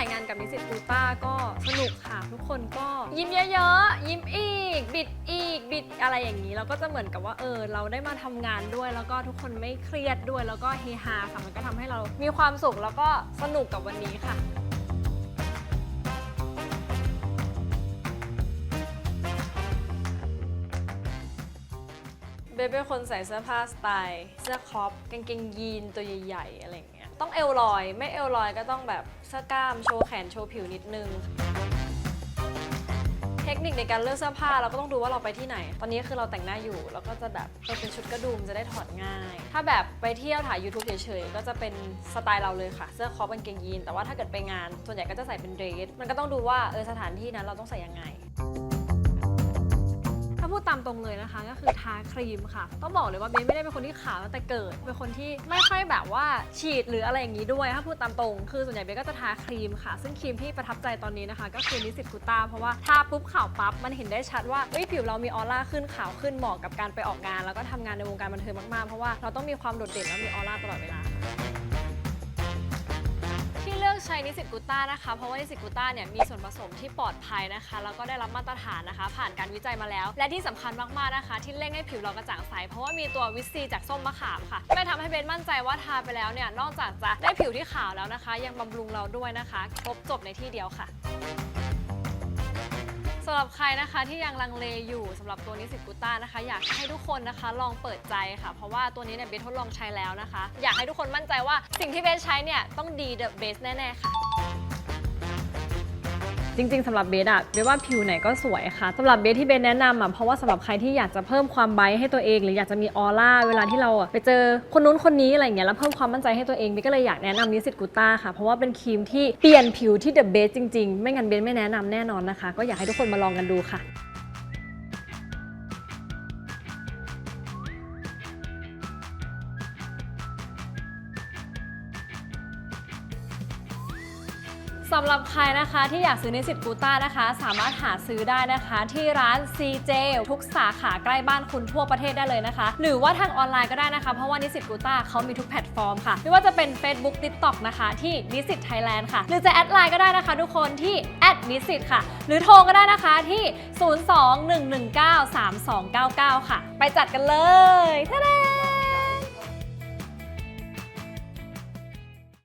ถ่ายงานกับนิสิตกูต้าก็สนุกค่ะ ทุกคนก็ยิ้มเยอะๆ ยิ้มอีก บิดอีก บิดอะไรอย่างนี้แล้วก็จะเหมือนกับว่าเออ เราได้มาทำงานด้วย แล้วก็ทุกคนไม่เครียดด้วย แล้วก็เฮฮาค่ะ มันก็ทำให้เรามีความสุขแล้วก็สนุกกับวันนี้ค่ะ เบสเป็นคนใส่เสื้อผ้าสไตล์ เสื้อครอปกางเกงยีนตัวใหญ่ๆอะไรอย่างเงี้ยต้องเอวลอย ไม่เอวลอยก็ต้องแบบเสื้อกล้ามโชว์แขนโชว์ผิวนิดนึง เทคนิคในการเลือกเสื้อผ้าเราก็ต้องดูว่าเราไปที่ไหน ตอนนี้คือเราแต่งหน้าอยู่เราก็จะแบบเออเป็นชุดกระดุมจะได้ถอดง่าย ถ้าแบบไปเที่ยวถ่าย YouTube เฉยๆก็จะเป็นสไตล์เราเลยค่ะ เสื้อครอปกางเกงยีนแต่ว่าถ้าเกิดไปงาน ส่วนใหญ่ก็จะใส่เป็นเดรสมันก็ต้องดูว่าเออสถานที่นั้นเราต้องใส่ยังไง รงเลยนะคะ ก็คือทาครีมค่ะ ต้องบอกเลยว่าเบนไม่ได้เป็นคนที่ขาวตั้งแต่เกิด เป็นคนที่ไม่ค่อยแบบว่าฉีดหรืออะไรอย่างนี้ด้วย ถ้าพูดตามตรง คือส่วนใหญ่เบนก็จะทาครีมค่ะ ซึ่งครีมที่ประทับใจตอนนี้นะคะ ก็คือนิสิตกูต้าเพราะว่าทาปุ๊บขาวปั๊บ มันเห็นได้ชัดว่าเอ้ยผิวเรามีออร่าขึ้นขาวขึ้นเหมาะกับการไปออกงาน แล้วก็ทำงานในวงการบันเทิงมากๆ เพราะว่าเราต้องมีความโดดเด่นและมีออร่าตลอดเวลา นิสิตกูต้านะคะ เพราะว่านิสิตกูต้าเนี่ยมีส่วนผสมที่ปลอดภัยนะคะ แล้วก็ได้รับมาตรฐานนะคะ ผ่านการวิจัยมาแล้ว และที่สำคัญมากๆนะคะ ที่เร่งให้ผิวเรากระจ่างใส เพราะว่ามีตัววิตซีจากส้มมะขามค่ะไม่ทำให้เบนมั่นใจว่าทาไปแล้วเนี่ยนอกจากจะได้ผิวที่ขาวแล้วนะคะ ยังบำรุงเราด้วยนะคะ ครบจบในที่เดียวค่ะ สำหรับใครนะคะที่ยังลังเลอยู่สำหรับตัวนิสิตกูต้านะคะ อยากให้ทุกคนนะคะลองเปิดใจค่ะ เพราะว่าตัวนี้เนี่ยเบสทดลองใช้แล้วนะคะ อยากให้ทุกคนมั่นใจว่าสิ่งที่เบสใช้เนี่ยต้องดีเดอะเบสแน่ๆค่ะ จริง ๆสำหรับเบสอะเบสว่าผิวไหนก็สวยค่ะสำหรับเบสที่เบสแนะนำอะเพราะว่าสำหรับใครที่อยากจะเพิ่มความไบให้ตัวเอง หรืออยากจะมีออร่าเวลาที่เราอะไปเจอคนนู้นคนนี้อะไรอย่างเงี้ยแล้วเพิ่มความมั่นใจให้ตัวเองเบสก็เลยอยากแนะนำนิสิตกูต้าค่ะเพราะว่าเป็นครีมที่เปลี่ยนผิวที่เดอะเบสจริงๆ ไม่งั้นเบสไม่แนะนำแน่นอนนะคะ ก็อยากให้ทุกคนมาลองกันดูค่ะ สำหรับใครนะคะที่อยากซื้อนิสิตกูต้านะคะ สามารถหาซื้อได้นะคะ ที่ร้าน CJ ทุกสาขาใกล้บ้านคุณทั่วประเทศได้เลยนะคะ หรือว่าทางออนไลน์ก็ได้นะคะ เพราะว่านิสิตกูต้าเขามีทุกแพลตฟอร์มค่ะ ไม่ว่าจะเป็น Facebook TikTok นะคะที่นิสิตไทยแลนด์ค่ะ หรือจะแอดไลน์ก็ได้นะคะ ทุกคนที่แอดนิสิตค่ะ หรือโทรก็ได้นะคะที่ 021193299 ค่ะ ไปจัดกันเลยท่าด